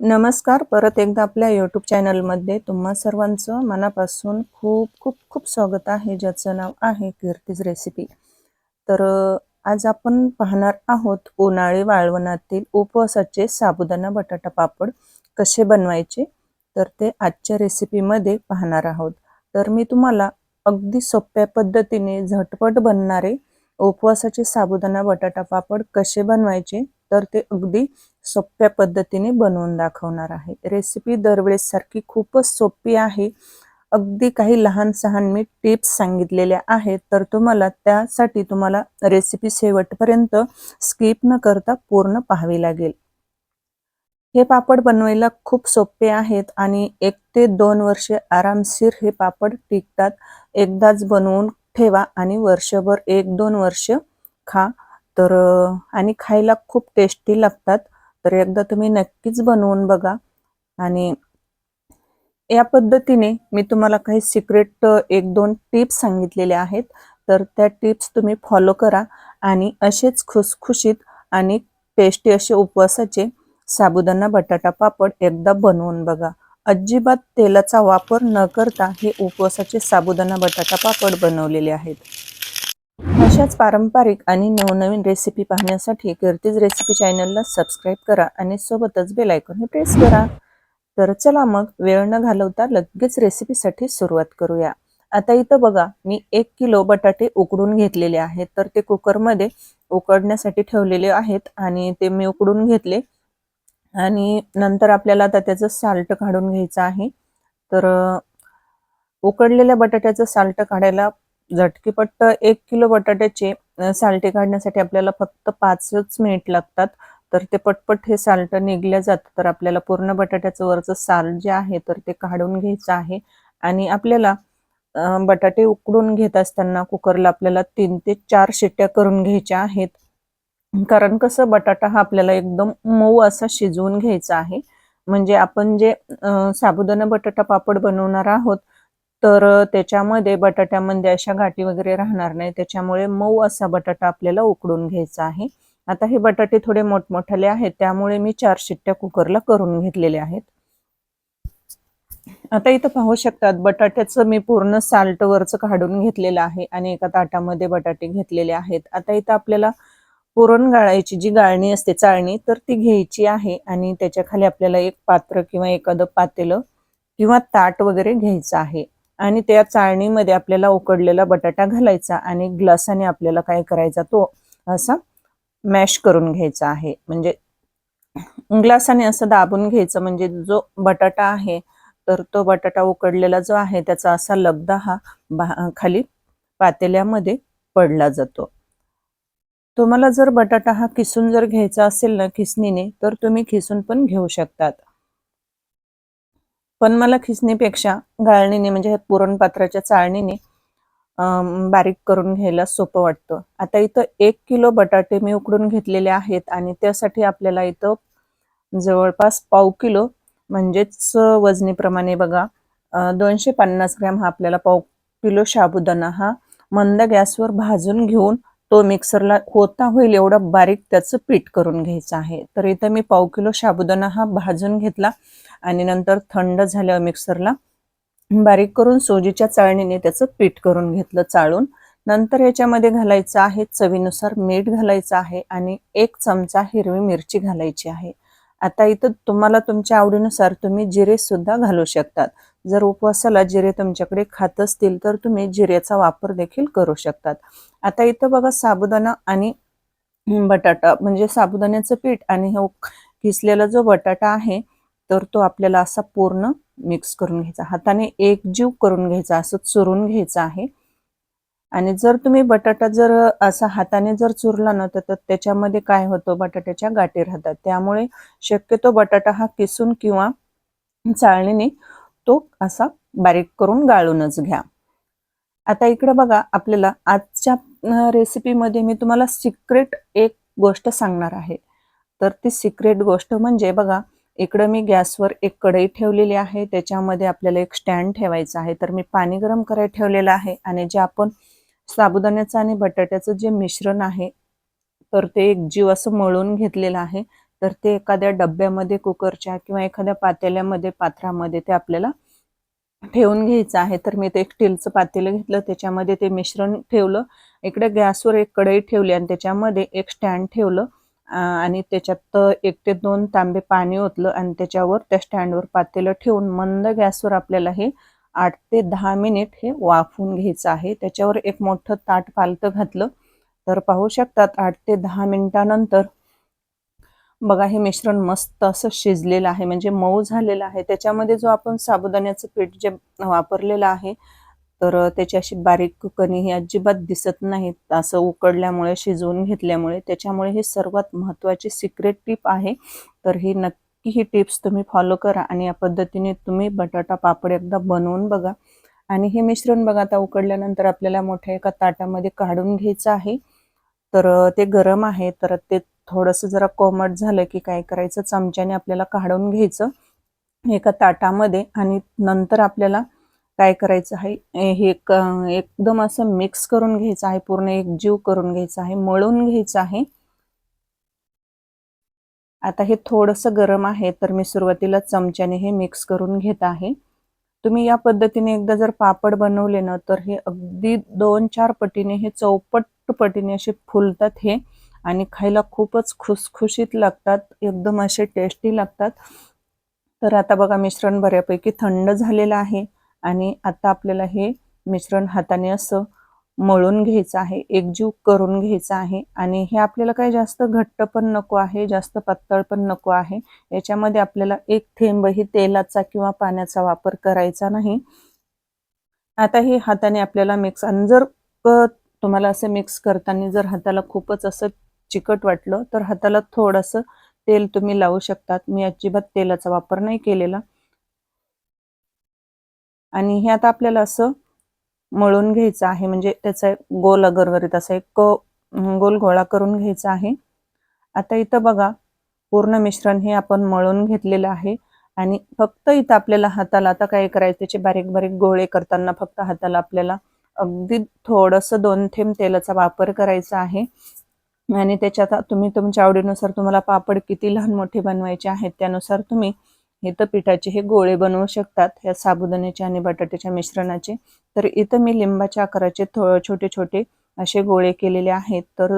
नमस्कार परत एकदा आपल्या यूट्यूब चॅनलमध्ये तुम्हा सर्वांचं मनापासून खूप खूप खूप स्वागत आहे ज्याचं नाव आहे कीर्तीज रेसिपी तर आज आपण पाहणार आहोत उन्हाळी वाळवणातील उपवासाचे साबुदाणा बटाटा पापड कसे बनवायचे? तर ते आजच्या रेसिपीमध्ये पाहणार आहोत. तर मी तुम्हाला अगदी सोप्या पद्धतीने झटपट बनणारे उपवासाचे साबुदाणा बटाटा पापड कसे बनवायचे तर ते अगदी सोप्या पद्धतीने बनवून दाखवणार आहे. रेसिपी दरवेळेस सारखी खूपच सोपी आहे. अगदी काही लहान सहान मी टिप्स सांगितलेल्या आहेत तर तुम्हाला त्यासाठी तुम्हाला रेसिपी शेवटपर्यंत स्किप न करता पूर्ण पाहावी लागेल. हे पापड बनवायला खूप सोपे आहेत आणि एक ते दोन वर्षे आरामशीर हे पापड टिकतात. एकदाच बनवून ठेवा आणि वर्षभर एक दोन वर्ष खा. तर आणि खायला खूप टेस्टी लागतात. तर एकदा तुम्ही नक्कीच बनवून बघा. आणि या पद्धतीने मी तुम्हाला काही सिक्रेट एक दोन टिप्स सांगितलेल्या आहेत. तर त्या टिप्स तुम्ही फॉलो करा आणि असेच खुसखुशीत आणि टेस्टी असे उपवासाचे साबुदाणा बटाटा पापड एकदा बनवून बघा. अजिबात तेलाचा वापर न करता हे उपवासाचे साबुदाणा बटाटा पापड बनवलेले आहेत. अशाच पारंपरिक आणि नवनवीन रेसिपी पाहण्यासाठी कीर्तीज रेसिपी चॅनलला सबस्क्राईब करा आणि सोबतच बेल आयकॉन प्रेस करा. तर चला मग वेळ न घालवता लगेच रेसिपीसाठी सुरुवात करूया. आता इथं बघा मी एक किलो बटाटे उकडून घेतलेले आहेत. तर ते कुकरमध्ये उकडण्यासाठी ठेवलेले आहेत आणि ते मी उकडून घेतले. आणि नंतर आपल्याला आता त्याचं साल्ट काढून घ्यायचं आहे. तर उकडलेल्या बटाट्याचं साल्ट काढायला झटकीपट्ट एक किलो बटाट्याचे अ, साल्टे काढण्यासाठी आपल्याला फक्त पाचच मिनिट लागतात. तर ते पटपट हे साल्ट निघल्या जातं. तर आपल्याला पूर्ण बटाट्याचं वरचं साल जे आहे तर ते काढून घ्यायचं आहे. आणि आपल्याला बटाटे उकडून घेत असताना कुकरला आपल्याला तीन ते चार शिट्ट्या करून घ्यायच्या आहेत. कारण कसं बटाटा हा आपल्याला एकदम मऊ असा शिजवून घ्यायचा आहे. म्हणजे आपण जे साबुदाणा बटाटा पापड बनवणार आहोत तर त्याच्यामध्ये बटाट्यामध्ये अशा गाठी वगैरे राहणार नाही. त्याच्यामुळे मऊ असा बटाटा आपल्याला उकडून घ्यायचा आहे. आता हे बटाटे थोडे मोठमोठाले आहेत त्यामुळे मी चार शिट्ट्या कुकरला करून घेतलेले आहेत. आता इथं पाहू शकतात बटाट्याचं मी पूर्ण साल्ट वरचं काढून घेतलेलं आहे आणि एका ताटामध्ये बटाटे घेतलेले आहेत. आता इथं आपल्याला पुरण गाळायची जी गाळणी असते चाळणी तर ती घ्यायची आहे आणि त्याच्याखाली आपल्याला एक पात्र किंवा एखादं पातेलं किंवा ताट वगैरे घ्यायचं आहे. आणि त्या चाळणीमध्ये आपल्याला उकडलेला बटाटा घालायचा आणि ग्लासाने आपल्याला काय करायचा तो असा मॅश करून घ्यायचा आहे. म्हणजे ग्लासाने असं दाबून घ्यायचं म्हणजे जो बटाटा आहे तर तो बटाटा उकडलेला जो आहे त्याचा असा लगदा हा खाली पातेल्यामध्ये पडला जातो. तुम्हाला जर बटाटा हा किसून जर घ्यायचा असेल ना खिसणीने तर तुम्ही खिसून पण घेऊ शकतात. पण मला खिसणीपेक्षा गाळणीने म्हणजे पुरणपात्राच्या चाळणीने बारीक करून घ्यायला सोपं वाटतं. आता इथं एक किलो बटाटे मी उकडून घेतलेले आहेत आणि त्यासाठी आपल्याला इथं जवळपास पाव किलो म्हणजेच वजनीप्रमाणे बघा दोनशे पन्नास ग्रॅम हा आपल्याला पाव किलो साबुदाणा हा मंद गॅसवर भाजून घेऊन तो मिक्सरला होता होईल एवढं बारीक त्याचं पीठ करून घ्यायचं आहे. तर इथं मी पाव किलो साबुदाणा हा भाजून घेतला आणि नंतर थंड झाल्यावर मिक्सरला बारीक करून सोजीच्या चाळणीने त्याचं पीठ करून घेतलं चाळून. नंतर याच्यामध्ये घालायचं आहे चवीनुसार मीठ घालायचं आहे आणि एक चमचा हिरवी मिरची घालायची आहे. आता इथं तुम्हाला तुमच्या आवडीनुसार तुम्ही जिरे सुद्धा घालू शकतात. जर उपवासाला जिरे तुमच्याकडे खात असतील तर तुम्ही जिऱ्याचा वापर देखील करू शकतात. आता इथं बघा साबुदाणा आणि बटाटा म्हणजे साबुदाण्याचं पीठ आणि हे किसलेला जो बटाटा आहे तर तो आपल्याला असा पूर्ण मिक्स करून घ्यायचा. हाताने एकजीव करून घ्यायचा असं चुरून घ्यायचं आहे. आणि जर तुम्ही बटाटा जर असा हाताने जर चुरला ना तर तर त्याच्यामध्ये काय होतं बटाट्याच्या गाठी राहतात. त्यामुळे शक्यतो बटाटा हा किसून किंवा चाळणीने तो असा बारीक करून गाळूनच घ्या. आता इकडं बघा आपल्याला आजच्या रेसिपीमध्ये मी तुम्हाला सिक्रेट एक गोष्ट सांगणार आहे. तर ती सिक्रेट गोष्ट म्हणजे बघा इकडं मी गॅसवर एक कढई ठेवलेली आहे त्याच्यामध्ये आपल्याला एक स्टँड ठेवायचा आहे. तर मी पाणी गरम करायला ठेवलेलं आहे आणि जे आपण साबुदाण्याचं आणि बटाट्याचं जे मिश्रण आहे तर ते एक जीव असं मळून घेतलेलं आहे. तर ते एखाद्या डब्यामध्ये कुकरच्या किंवा एखाद्या पातेल्यामध्ये पात्रामध्ये ते आपल्याला ठेवून घ्यायचं आहे. तर मी ते एक स्टीलचं पातेलं घेतलं त्याच्यामध्ये ते मिश्रण ठेवलं. इकडे गॅसवर एक कढई ठेवली आणि त्याच्यामध्ये एक स्टँड ठेवलं. आणि त्याच्यात एक ते दोन तांबे पाणी ओतलं आणि त्याच्यावर त्या स्टँडवर पातेलं ठेवून मंद गॅसवर आपल्याला हे आठ ते दहा मिनिट हे वाफवून घ्यायचं आहे. त्याच्यावर एक मोठं ताट पालतं घातलं. तर पाहू शकतात आठ ते दहा मिनिटानंतर बघा हे मिश्रण मस्त असं शिजलेलं आहे म्हणजे मऊ झालेलं आहे. त्याच्यामध्ये जो आपण साबुदाण्याचं पीठ जे वापरलेलं आहे तर त्याची अशी बारीक कणी ही अजिबात दिसत नाहीत असं उकडल्यामुळे शिजवून घेतल्यामुळे त्याच्यामुळे ही सर्वात महत्त्वाची सिक्रेट टीप आहे. तर ही नक्की ही टिप्स तुम्ही फॉलो करा आणि या पद्धतीने तुम्ही बटाटा पापड एकदा बनवून बघा. आणि हे मिश्रण बघा आता उकडल्यानंतर आपल्याला मोठ्या एका ताटामध्ये काढून घ्यायचं आहे. तर ते गरम आहे तर ते थोडंसं जरा कोमट झालं की काय करायचं? चमच्याने आपल्याला काढून घ्यायचं एका ताटामध्ये आणि नंतर आपल्याला काय करायचं आहे? हे एकदम असं मिक्स करून घ्यायचं आहे पूर्ण एक जीव करून घ्यायचं आहे मळून घ्यायचं आहे. आता हे थोडंसं गरम आहे तर मी सुरुवातीला चमच्याने हे मिक्स करून घेत आहे. तुम्ही या पद्धतीने एकदा जर पापड बनवले ना तर हे अगदी दोन चार पटीने हे चौपट पटीने असे फुलतात हे. आणि खायला खूपच खुसखुशीत लागतात एकदम असे टेस्टी लागतात. तर आता बघा मिश्रण बऱ्यापैकी थंड झालेलं आहे आणि आता आपल्याला हे मिश्रण हाताने असं मळून घ्यायचं आहे एकजीव करून घ्यायचं आहे. आणि हे आपल्याला काही जास्त घट्ट पण नको आहे जास्त पातळ पण नको आहे. याच्यामध्ये आपल्याला एक थेंबही तेलाचा किंवा पाण्याचा वापर करायचा नाही. आता हे हाताने आपल्याला मिक्स आणि जर तुम्हाला असं मिक्स करताना जर हाताला खूपच असं चिकट वाटलं तर हाताला थोडंसं तेल तुम्ही लावू शकतात. मी अजिबात तेलाचा वापर नाही केलेला. आणि हे आता आपल्याला असं मळून घ्यायचं आहे. म्हणजे त्याचा गोल अगरवरीत असा एक गोल गोळा करून घ्यायचा आहे. आता इथं बघा पूर्ण मिश्रण हे आपण मळून घेतलेलं आहे. आणि फक्त इथं आपल्याला हाताला आता काय करायचं त्याचे बारीक बारीक गोळे करताना फक्त हाताला आपल्याला अगदी थोडंसं दोन थेंब तेलाचा वापर करायचा आहे. आणि त्याच्यात तुम्ही तुमच्या आवडीनुसार तुम्हाला पापड किती लहान मोठे बनवायचे आहेत त्यानुसार तुम्ही इथं पिठाचे हे गोळे बनवू शकतात ह्या साबुदाण्याचे आणि बटाट्याच्या मिश्रणाचे. तर इथं मी लिंबाच्या आकाराचे छोटे छोटे असे गोळे केलेले आहेत. तर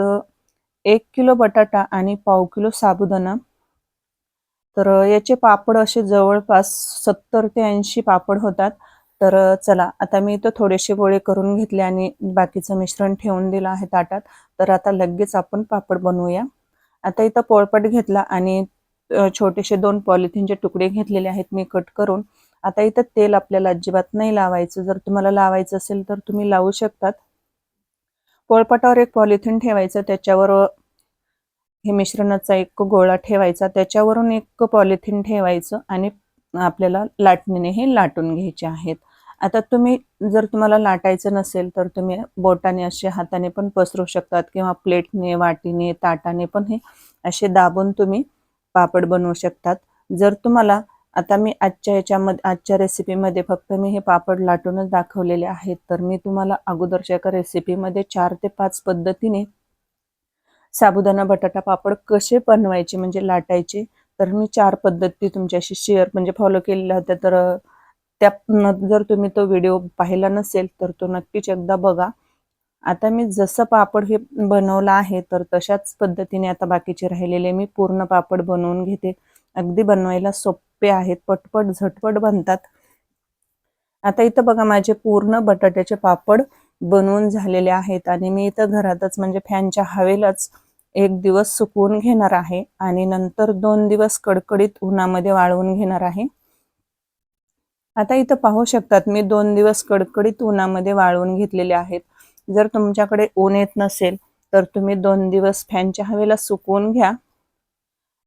एक किलो बटाटा आणि पाव किलो साबुदाणा. तर याचे पापड असे जवळपास सत्तर ते ऐंशी पापड होतात. तर चला. आता मी इथं थोडेसे गोळे करून घेतले आणि बाकीचं मिश्रण ठेवून दिलं आहे ताटात. तर आता लगेच आपण पापड बनवूया. आता इथं पोळपट घेतला आणि छोटेसे दोन पॉलिथिनचे तुकडे घेतलेले आहेत मी कट करून. आता इथं तेल आपल्याला अजिबात नाही लावायचं. जर तुम्हाला लावायचं असेल तर तुम्ही लावू शकतात. पोळपाटावर एक पॉलिथिन ठेवायचं. त्याच्यावर हे मिश्रणाचा एक गोळा ठेवायचा. त्याच्यावरून एक पॉलिथिन ठेवायचं आणि आपल्याला लाटणीने हे लाटून घ्यायचे आहेत. आता तुम्ही जर तुम्हाला लाटायचं नसेल तर तुम्ही बोटाने असे हाताने पण पसरू शकतात किंवा प्लेटने वाटीने ताटाने पण हे असे दाबून तुम्ही पापड बनवू शकतात. जर तुम्हाला आता मी आजच्या याच्यामध्ये आजच्या रेसिपीमध्ये फक्त मी हे पापड लाटूनच दाखवलेले आहेत तर मी तुम्हाला अगोदरच्या एका रेसिपीमध्ये चार ते पाच पद्धतीने साबुदाणा बटाटा पापड कसे बनवायचे म्हणजे लाटायचे तर मी चार पद्धती तुमच्याशी शेअर म्हणजे फॉलो केलेल्या होत्या तर त्या जर तुम्ही तो व्हिडिओ पाहिला नसेल तर तो नक्कीच एकदा बघा. आता मी जसं पापड हे बनवलं आहे तर तशाच पद्धतीने आता बाकीचे राहिलेले मी पूर्ण पापड बनवून घेते. अगदी बनवायला सोपे आहेत पटपट झटपट बनतात. आता इथं बघा माझे पूर्ण बटाट्याचे पापड बनवून झालेले आहेत आणि मी इथं घरातच म्हणजे फॅनच्या हवेलाच एक दिवस सुकवून घेणार आहे आणि नंतर दोन दिवस कडकडीत उन्हामध्ये वाळवून घेणार आहे. आता इथं पाहू शकतात मी दोन दिवस कडकडीत उन्हामध्ये वाळवून घेतलेले आहेत. जर तुमच्याकडे ऊन येत नसेल तर तुम्ही दोन दिवस फॅनच्या हवेला सुकवून घ्या.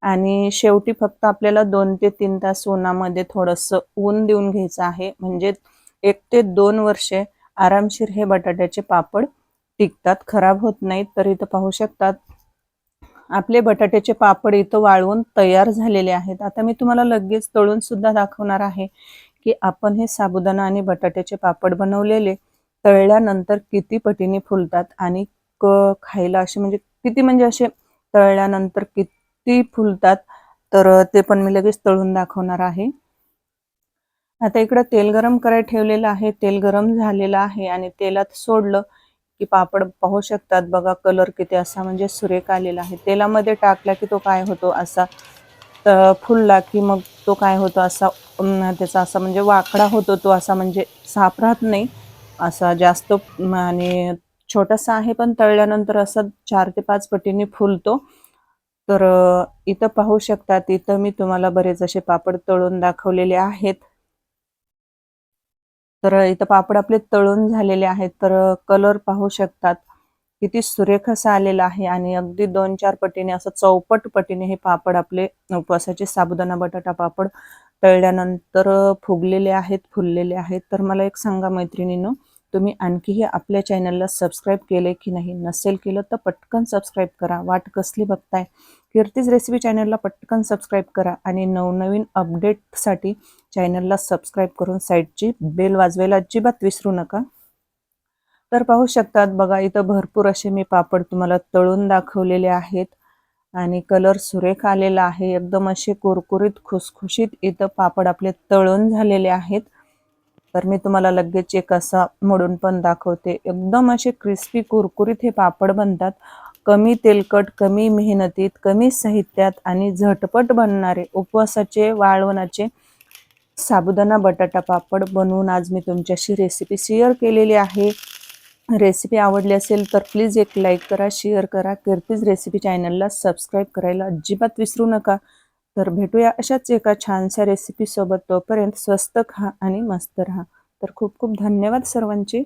आणि शेवटी फक्त आपल्याला दोन ते तीन तास उन्हामध्ये थोडंसं ऊन देऊन घ्यायचं आहे. म्हणजे एक ते दोन वर्षे आरामशीर हे बटाट्याचे पापड टिकतात खराब होत नाहीत. तर इथं पाहू शकतात आपले बटाट्याचे पापड इथं वाळवून तयार झालेले आहेत. आता मी तुम्हाला लगेच तळून सुद्धा दाखवणार आहे की आपण हे साबुदाणा आणि बटाट्याचे पापड बनवलेले तळल्यानंतर किती पटीने फुलतात आणि क खायला असे म्हणजे किती म्हणजे असे तळल्यानंतर किती फुलतात तर ते पण मी लगेच तळून दाखवणार आहे. आता इकडं तेल गरम करायला ठेवलेलं आहे तेल गरम झालेलं आहे आणि तेलात सोडलं की पापड पाहू शकतात. बघा कलर किती असा म्हणजे सुरेख आलेला आहे. तेलामध्ये टाकला की तो काय होतो असा फुलला की मग तो काय होतो असा त्याचा असा म्हणजे वाकडा होतो तो असा म्हणजे साफ राहत नाही. असा जास्त आणि छोटासा आहे पण तळल्यानंतर असा चार ते पाच पटीने फुलतो. तर इथं पाहू शकतात इथं मी तुम्हाला बरेच असे पापड तळून दाखवलेले आहेत. तर इथं पापड आपले तळून झालेले आहेत. तर कलर पाहू शकतात. किती सुरेख असं आलेलं आहे आणि अगदी दोन चार पटीने असं चौपट पटीने हे पापड आपले उपवासाचे साबुदाणा बटाटा पापड तळल्यानंतर फुगलेले आहेत फुललेले आहेत. तर मला एक सांगा मैत्रिणीनं तुम्ही आणखीही आपल्या चॅनलला सबस्क्राईब केले की नाही नसेल केलं तर पटकन सबस्क्राईब करा. वाट कसली बघताय? कीर्तीज रेसिपी चॅनलला पटकन सबस्क्राईब करा आणि नवनवीन अपडेटसाठी चॅनलला सबस्क्राईब करून साईडची बेल वाजवायला अजिबात विसरू नका. तर पाहू शकतात बघा इथं भरपूर असे मी पापड तुम्हाला तळून दाखवलेले आहेत आणि कलर सुरेख आलेला आहे. एकदम असे कुरकुरीत खुसखुशीत इथं पापड आपले तळून झालेले आहेत. तर मी तुम्हाला लगेच एक असा मोडून पण दाखवते. एकदम असे क्रिस्पी कुरकुरीत हे पापड बनतात. कमी तेलकट कमी मेहनतीत कमी साहित्यात आणि झटपट बनणारे उपवासाचे वाळवणाचे साबुदाणा बटाटा पापड बनवून आज मी तुमच्याशी रेसिपी शेअर केलेली आहे. रेसिपी आवडली असेल तर प्लीज एक लाईक करा शेअर करा. कीर्तीज रेसिपी चॅनलला सबस्क्राईब करायला अजिबात विसरू नका. तर भेटूया अशाच एका छानशा रेसिपीसोबत तोपर्यंत स्वस्त खा आणि मस्त राहा. तर खूप खूप धन्यवाद सर्वांची.